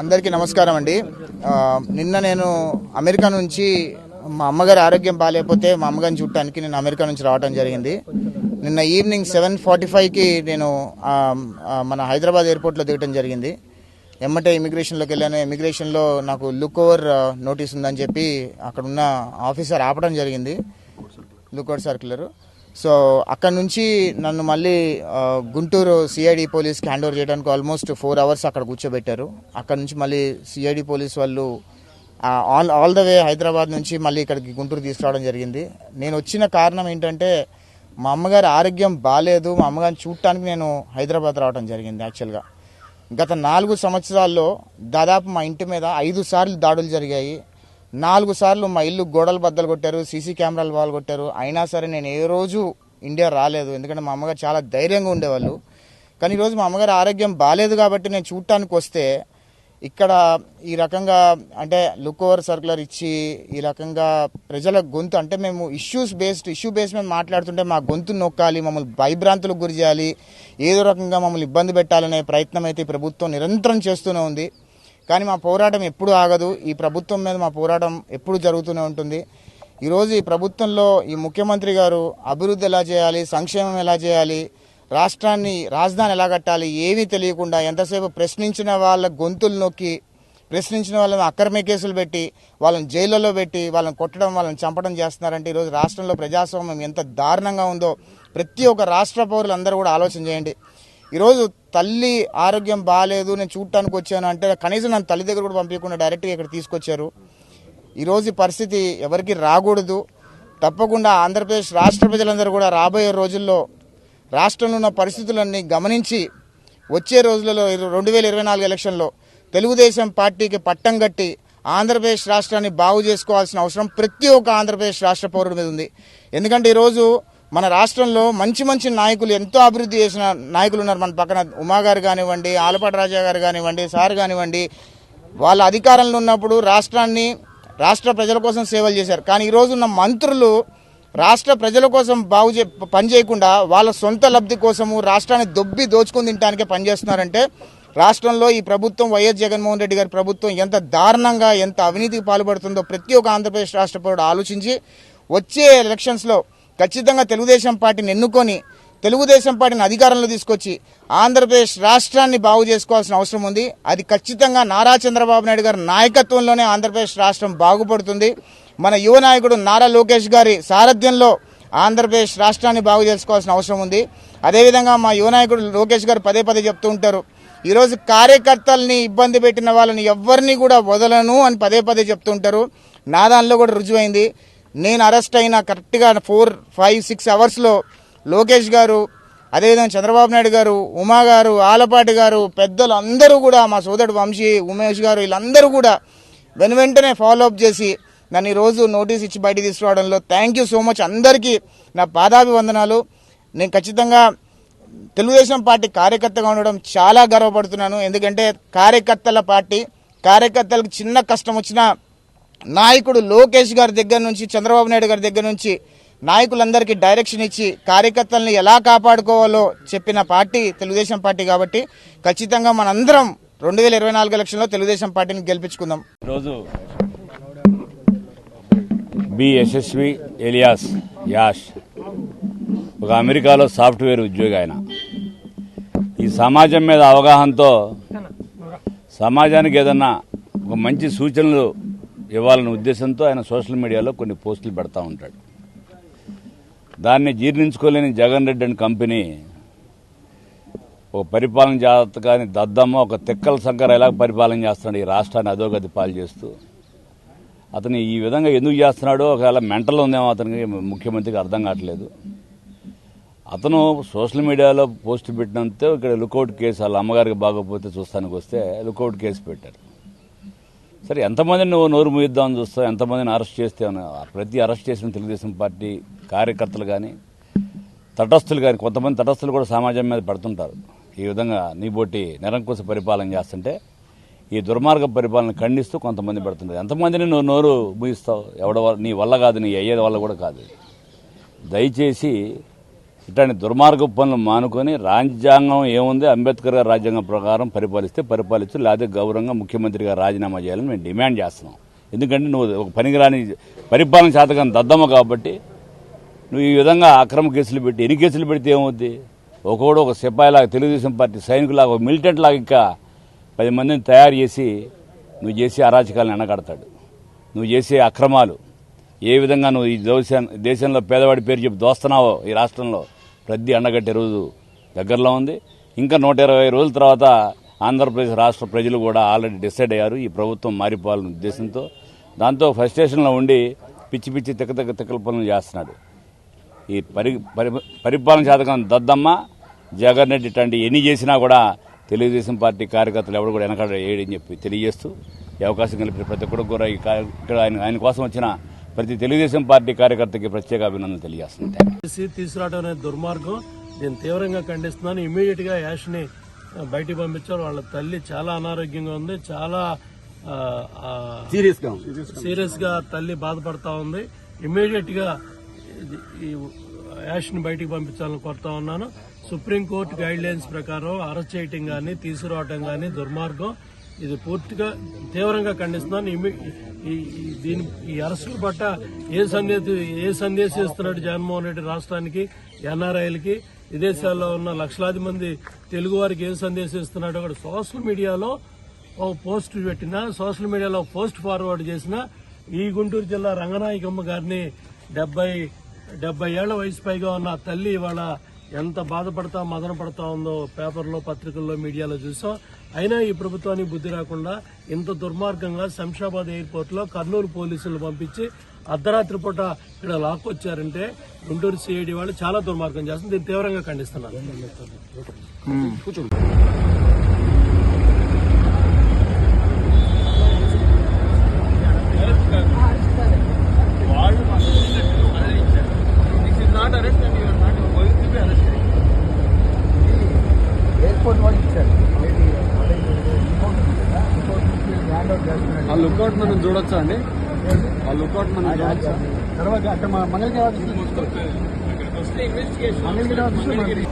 అందరికీ నమస్కారం అండి. నిన్న నేను అమెరికా నుంచి మా అమ్మగారి ఆరోగ్యం బాగాలేకపోతే మా అమ్మగారిని చూడటానికి నేను అమెరికా నుంచి రావడం జరిగింది. నిన్న ఈవినింగ్ సెవెన్ ఫార్టీ ఫైవ్కి నేను మన హైదరాబాద్ ఎయిర్పోర్ట్లో దిగటం జరిగింది. ఎమ్మటే ఇమిగ్రేషన్లోకి వెళ్ళాను. ఇమిగ్రేషన్లో నాకు లుక్ ఓవర్ నోటీస్ ఉందని చెప్పి అక్కడ ఉన్న ఆఫీసర్ ఆపడం జరిగింది. Look over circular. సో అక్కడ నుంచి నన్ను మళ్ళీ గుంటూరు సిఐడి పోలీస్కి హ్యాండ్ ఓవర్ చేయడానికి ఆల్మోస్ట్ ఫోర్ అవర్స్ అక్కడ కూర్చోబెట్టారు. అక్కడ నుంచి మళ్ళీ సిఐడి పోలీస్ వాళ్ళు all all the way Hyderabad నుంచి మళ్ళీ ఇక్కడికి గుంటూరు తీసుకురావడం జరిగింది. నేను వచ్చిన కారణం ఏంటంటే మా అమ్మగారి ఆరోగ్యం బాగాలేదు మా అమ్మగారిని చూడటానికి నేను హైదరాబాద్ రావడం జరిగింది యాక్చువల్గా. గత నాలుగు సంవత్సరాల్లో దాదాపు మా ఇంటి మీద ఐదు సార్లు దాడులు జరిగాయి. నాలుగు సార్లు మా ఇల్లు గోడలు బద్దలు కొట్టారు సీసీ కెమెరాలు వాళ్ళు కొట్టారు. అయినా సరే నేను ఏ రోజు ఇండియా రాలేదు. ఎందుకంటే మా అమ్మగారు చాలా ధైర్యంగా ఉండేవాళ్ళు. కానీ ఈరోజు మా అమ్మగారి ఆరోగ్యం బాగాలేదు కాబట్టి నేను చూడటానికి వస్తే ఇక్కడ ఈ రకంగా అంటే లుక్ ఓవర్ సర్కులర్ ఇచ్చి ఈ రకంగా ప్రజల గొంతు అంటే మేము ఇష్యూస్ బేస్డ్ ఇష్యూ బేస్ మీద మాట్లాడుతుంటే మా గొంతు నొక్కాలి మమ్మల్ని భయభ్రాంతులకు గురి చేయాలి ఏదో రకంగా మమ్మల్ని ఇబ్బంది పెట్టాలనే ప్రయత్నం అయితే ప్రభుత్వం నిరంతరం చేస్తూనే ఉంది. కానీ మా పోరాటం ఎప్పుడు ఆగదు. ఈ ప్రభుత్వం మీద మా పోరాటం ఎప్పుడు జరుగుతూనే ఉంటుంది. ఈరోజు ఈ ప్రభుత్వంలో ఈ ముఖ్యమంత్రి గారు అభివృద్ధి ఎలా చేయాలి సంక్షేమం ఎలా చేయాలి రాష్ట్రాన్ని రాజధాని ఎలా కట్టాలి ఏమీ తెలియకుండా ఎంతసేపు ప్రశ్నించిన వాళ్ళ గొంతులు నొక్కి ప్రశ్నించిన వాళ్ళని అక్రమే కేసులు పెట్టి వాళ్ళని జైళ్ళలో పెట్టి వాళ్ళని కొట్టడం వాళ్ళని చంపడం చేస్తున్నారంటే ఈరోజు రాష్ట్రంలో ప్రజాస్వామ్యం ఎంత దారుణంగా ఉందో ప్రతి ఒక్క రాష్ట్ర పౌరులందరూ కూడా ఆలోచన చేయండి. ఈరోజు తల్లి ఆరోగ్యం బాగాలేదు నేను చూడటానికి వచ్చాను అంటే కనీసం నన్ను తల్లి దగ్గర కూడా పంపించకుండా డైరెక్ట్గా ఇక్కడ తీసుకొచ్చారు. ఈరోజు పరిస్థితి ఎవరికి రాకూడదు. తప్పకుండా ఆంధ్రప్రదేశ్ రాష్ట్ర ప్రజలందరూ కూడా రాబోయే రోజుల్లో రాష్ట్రంలో ఉన్న పరిస్థితులన్నీ గమనించి వచ్చే రోజులలో రెండు వేల ఇరవై నాలుగు ఎలక్షన్లో తెలుగుదేశం పార్టీకి పట్టం కట్టి ఆంధ్రప్రదేశ్ రాష్ట్రాన్ని బాగు చేసుకోవాల్సిన అవసరం ప్రతి ఒక్క ఆంధ్రప్రదేశ్ రాష్ట్ర పౌరుడి మీద ఉంది. ఎందుకంటే ఈరోజు మన రాష్ట్రంలో మంచి మంచి నాయకులు ఎంతో అభివృద్ధి చేసిన నాయకులు ఉన్నారు. మన పక్కన ఉమా గారు కానివ్వండి ఆలపాటి రాజా గారు కానివ్వండి సార్ కానివ్వండి వాళ్ళ అధికారంలో ఉన్నప్పుడు రాష్ట్రాన్ని రాష్ట్ర ప్రజల కోసం సేవలు చేశారు. కానీ ఈరోజు ఉన్న మంత్రులు రాష్ట్ర ప్రజల కోసం బాగు చే పని చేయకుండా వాళ్ళ సొంత లబ్ధి కోసము రాష్ట్రాన్ని దొబ్బి దోచుకుని తినడానికే పనిచేస్తున్నారంటే రాష్ట్రంలో ఈ ప్రభుత్వం వైఎస్ జగన్మోహన్ రెడ్డి గారి ప్రభుత్వం ఎంత దారుణంగా ఎంత అవినీతికి పాల్పడుతుందో ప్రతి ఒక్క ఆంధ్రప్రదేశ్ రాష్ట్ర పౌరుడు ఆలోచించి వచ్చే ఎలక్షన్స్లో ఖచ్చితంగా తెలుగుదేశం పార్టీని ఎన్నుకొని తెలుగుదేశం పార్టీని అధికారంలో తీసుకొచ్చి ఆంధ్రప్రదేశ్ రాష్ట్రాన్ని బాగు చేసుకోవాల్సిన అవసరం ఉంది. అది ఖచ్చితంగా నారా చంద్రబాబు నాయుడు గారి నాయకత్వంలోనే ఆంధ్రప్రదేశ్ రాష్ట్రం బాగుపడుతుంది. మన యువ నాయకుడు నారా లోకేష్ గారి సారథ్యంలో ఆంధ్రప్రదేశ్ రాష్ట్రాన్ని బాగు చేసుకోవాల్సిన అవసరం ఉంది. అదేవిధంగా మా యువ నాయకుడు లోకేష్ గారు పదే పదే చెప్తూ ఉంటారు ఈరోజు కార్యకర్తల్ని ఇబ్బంది పెట్టిన వాళ్ళని ఎవరిని కూడా వదలను అని పదే పదే చెప్తుంటారు నా దానిలో కూడా రుజువైంది. నేను అరెస్ట్ అయిన కరెక్ట్గా ఫోర్ ఫైవ్ సిక్స్ అవర్స్లో లోకేష్ గారు అదేవిధంగా చంద్రబాబు నాయుడు గారు ఉమా గారు ఆలపాటి గారు పెద్దలు అందరూ కూడా మా సోదరుడు వంశీ ఉమేష్ గారు వీళ్ళందరూ కూడా వెను వెంటనే ఫాలో అప్ చేసి నన్ను ఈరోజు నోటీస్ ఇచ్చి బయట తీసుకురావడంలో థ్యాంక్ యూ సో మచ్ అందరికీ నా పాదాభివందనాలు. నేను ఖచ్చితంగా తెలుగుదేశం పార్టీ కార్యకర్తగా ఉండడం చాలా గర్వపడుతున్నాను. ఎందుకంటే కార్యకర్తల పార్టీ కార్యకర్తలకు చిన్న కష్టం వచ్చినా నాయకుడు లోకేష్ గారి దగ్గర నుంచి చంద్రబాబు నాయుడు గారి దగ్గర నుంచి నాయకులందరికీ డైరెక్షన్ ఇచ్చి కార్యకర్తల్ని ఎలా కాపాడుకోవాలో చెప్పిన పార్టీ తెలుగుదేశం పార్టీ కాబట్టి ఖచ్చితంగా మనందరం రెండు వేల ఇరవై నాలుగు ఎలక్షన్లో తెలుగుదేశం పార్టీని గెలిపించుకుందాం. రోజు బి యశస్వి ఎలియాస్ యాష్ ఒక అమెరికాలో సాఫ్ట్వేర్ ఉద్యోగి ఆయన. ఈ సమాజం మీద అవగాహనతో సమాజానికి ఏదన్నా ఒక మంచి సూచనలు ఇవ్వాలనే ఉద్దేశంతో ఆయన సోషల్ మీడియాలో కొన్ని పోస్టులు పెడతా ఉంటాడు. దాన్ని జీర్ణించుకోలేని జగన్ రెడ్డి అండ్ కంపెనీ ఒక పరిపాలన జాతకాన్ని దద్దమ్మ ఒక తిక్కల సంకర ఎలా పరిపాలన చేస్తున్నాడు ఈ రాష్ట్రాన్ని అధోగతి పాలు చేస్తూ. అతను ఈ విధంగా ఎందుకు చేస్తున్నాడో ఒకవేళ మెంటల్ ఉందేమో అతనికి ముఖ్యమంత్రికి అర్థం కావట్లేదు. అతను సోషల్ మీడియాలో పోస్ట్ పెట్టినంతే ఇక్కడ లుకౌట్ కేసు వాళ్ళ అమ్మగారికి బాగోపోతే చూస్తానికి వస్తే లుకౌట్ కేసు పెట్టారు. సరే ఎంతమందిని నువ్వు నోరు మూయిద్దామని చూస్తావు ఎంతమందిని అరెస్ట్ చేస్తే ప్రతి అరెస్ట్ చేసిన తెలుగుదేశం పార్టీ కార్యకర్తలు కానీ తటస్థులు కానీ కొంతమంది తటస్థులు కూడా సమాజం మీద పడుతుంటారు. ఈ విధంగా నీబోటి నిరంకుశ పరిపాలన చేస్తుంటే ఈ దుర్మార్గ పరిపాలన ఖండిస్తూ కొంతమంది పెడుతుంటారు. ఎంతమందిని నువ్వు నోరు మూయిస్తావు? ఎవడ నీ వల్ల కాదు నీ అయ్యేది వల్ల కూడా కాదు. దయచేసి ఇట్లాంటి దుర్మార్గ పనులు మానుకొని రాజ్యాంగం ఏముంది? అంబేద్కర్ గారి రాజ్యాంగం ప్రకారం పరిపాలిస్తే పరిపాలించు లేకపోతే గౌరవంగా ముఖ్యమంత్రిగా రాజీనామా చేయాలని మేము డిమాండ్ చేస్తున్నాం. ఎందుకంటే నువ్వు ఒక పనికిరాని పరిపాలన శాతకం దద్దమ్మ కాబట్టి నువ్వు ఈ విధంగా అక్రమ కేసులు పెట్టి ఎన్ని కేసులు పెడితే ఏమవుద్ది? ఒకడు ఒక సిపాయిలాగా తెలుగుదేశం పార్టీ సైనికులాగా ఒక మిలిటెంట్ లాగా ఇంకా పది మందిని తయారు చేసి నువ్వు చేసే అరాచకాలను ఎనగడతాడు. నువ్వు చేసే అక్రమాలు. ఏ విధంగా నువ్వు ఈ దేశం దేశంలో పేదవాడి పేరు చెప్పి దోస్తున్నావో ఈ రాష్ట్రంలో? రద్దీ అండగట్టే రోజు దగ్గరలో ఉంది. ఇంకా నూట ఇరవై రోజుల తర్వాత ఆంధ్రప్రదేశ్ రాష్ట్ర ప్రజలు కూడా ఆల్రెడీ డిసైడ్ అయ్యారు ఈ ప్రభుత్వం మారిపోవాలనే ఉద్దేశంతో. దాంతో ఫ్రస్ట్రేషన్లో ఉండి పిచ్చి పిచ్చి తిక్క తిక్క తిక్కల పనులు చేస్తున్నాడు. ఈ పరి పరిపాలన శాతకం దద్దమ్మ జగన్ రెడ్డి ఇట్లాంటి ఎన్ని చేసినా కూడా తెలుగుదేశం పార్టీ కార్యకర్తలు ఎవరు కూడా వెనకాడ వేయడని చెప్పి తెలియజేస్తూ ఈ అవకాశం కలిపి ప్రతి ఒక్కరు కూడా ఈ ఇక్కడ ఆయన ఆయన కోసం వచ్చిన ప్రతి తెలుగుదేశం పార్టీ కార్యకర్తకి ప్రత్యేక అభినందనలు తెలియజేస్తున్నాను. చేసి తీసుకురావడం అనేది దుర్మార్గం. నేను తీవ్రంగా ఖండిస్తున్నాను. ఇమీడియట్గా యాష్ని బయటికి పంపించారు. వాళ్ళ తల్లి చాలా అనారోగ్యంగా ఉంది. చాలా సీరియస్గా సీరియస్గా తల్లి బాధపడతా ఉంది. ఇమీడియట్గా యాష్ని బయటికి పంపించాలని కోరుతా ఉన్నాను. సుప్రీంకోర్టు గైడ్ లైన్స్ ప్రకారం అరెస్ట్ చేయటం గానీ తీసుకురావటం గానీ దుర్మార్గం. ఇది పూర్తిగా తీవ్రంగా ఖండిస్తున్నాను. ఈ- దీని ఈ అరెస్టుల పట్ల ఏ సందేశం ఏ సందేశం ఇస్తున్నాడు జగన్మోహన్ రెడ్డి రాష్ట్రానికి ఎన్ఆర్ఐలకి విదేశాల్లో ఉన్న లక్షలాది మంది తెలుగు వారికి ఏ సందేశం ఇస్తున్నాడో కూడా సోషల్ మీడియాలో ఓ పోస్ట్ పెట్టినా సోషల్ మీడియాలో పోస్ట్ ఫార్వర్డ్ చేసిన ఈ గుంటూరు జిల్లా రంగనాయకమ్మ గారిని డెబ్బై డెబ్బై ఏళ్ళ వయసు పైగా ఉన్న తల్లి ఇవాళ ఎంత బాధపడతా మదన పడతా ఉందో పేపర్లో పత్రికల్లో మీడియాలో చూసాం. అయినా ఈ ప్రభుత్వానికి బుద్ధి రాకుండా ఇంత దుర్మార్గంగా శంషాబాద్ ఎయిర్పోర్ట్లో కర్నూలు పోలీసులు పంపించి అర్ధరాత్రి పూట ఇక్కడ లాక్కొచ్చారంటే గుంటూరు సిఐడి వాళ్ళు చాలా దుర్మార్గం చేస్తుంది దీన్ని తీవ్రంగా ఖండిస్తున్నారు. లుక్అవుట్ మనం చూడొచ్చా అండి? ఆ లుక్అవుట్ మనం చూడొచ్చా? తర్వాత మంగళగిరి మంగళగిరి